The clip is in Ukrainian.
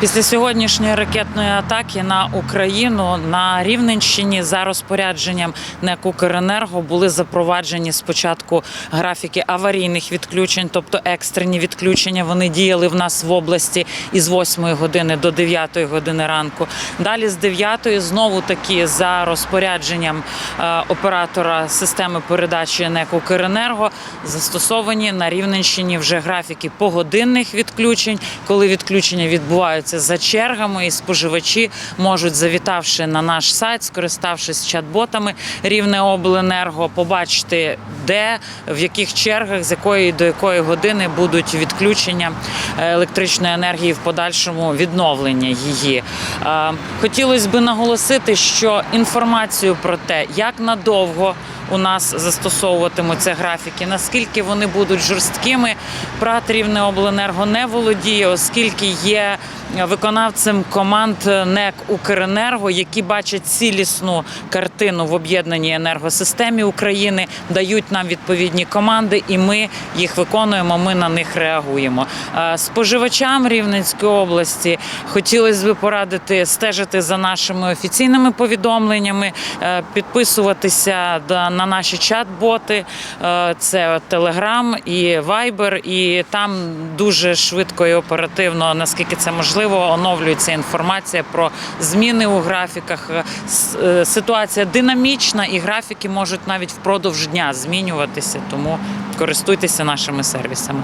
Після сьогоднішньої ракетної атаки на Україну на Рівненщині за розпорядженням НЕК «Укренерго» були запроваджені спочатку графіки аварійних відключень, тобто екстрені відключення. Вони діяли в нас в області із 8 години до 9 години ранку. Далі з 9 знову таки за розпорядженням е, оператора системи передачі НЕК «Укренерго» застосовані на Рівненщині вже графіки погодинних відключень, коли відключення відбуваються за чергами, і споживачі можуть, завітавши на наш сайт, скориставшись чат-ботами Рівне обленерго, побачити, де в яких чергах, з якої до якої години будуть відключення е, електричної енергії в подальшому відновлення її. Е, Хотілося б наголосити, що інформацію про те, як надовго у нас застосовуватимуться графіки, наскільки вони будуть жорсткими, ПРАТ Рівне обленерго не володіє, оскільки є виконавцем команд НЕК Укренерго, які бачать цілісну картину в об'єднаній енергосистемі України, дають нам відповідні команди, і ми їх виконуємо. Ми на них реагуємо. Е, Споживачам Рівненської області хотілося б порадити стежити за нашими офіційними повідомленнями, е, підписуватися на наші чат-боти. Е, Це Telegram і Viber, і там дуже швидко і оперативно, наскільки це можливо, оновлюється інформація про зміни у графіках. Е, е, Ситуація динамічна, і графіки можуть навіть впродовж дня змінюватися. Тому користуйтеся нашими сервісами.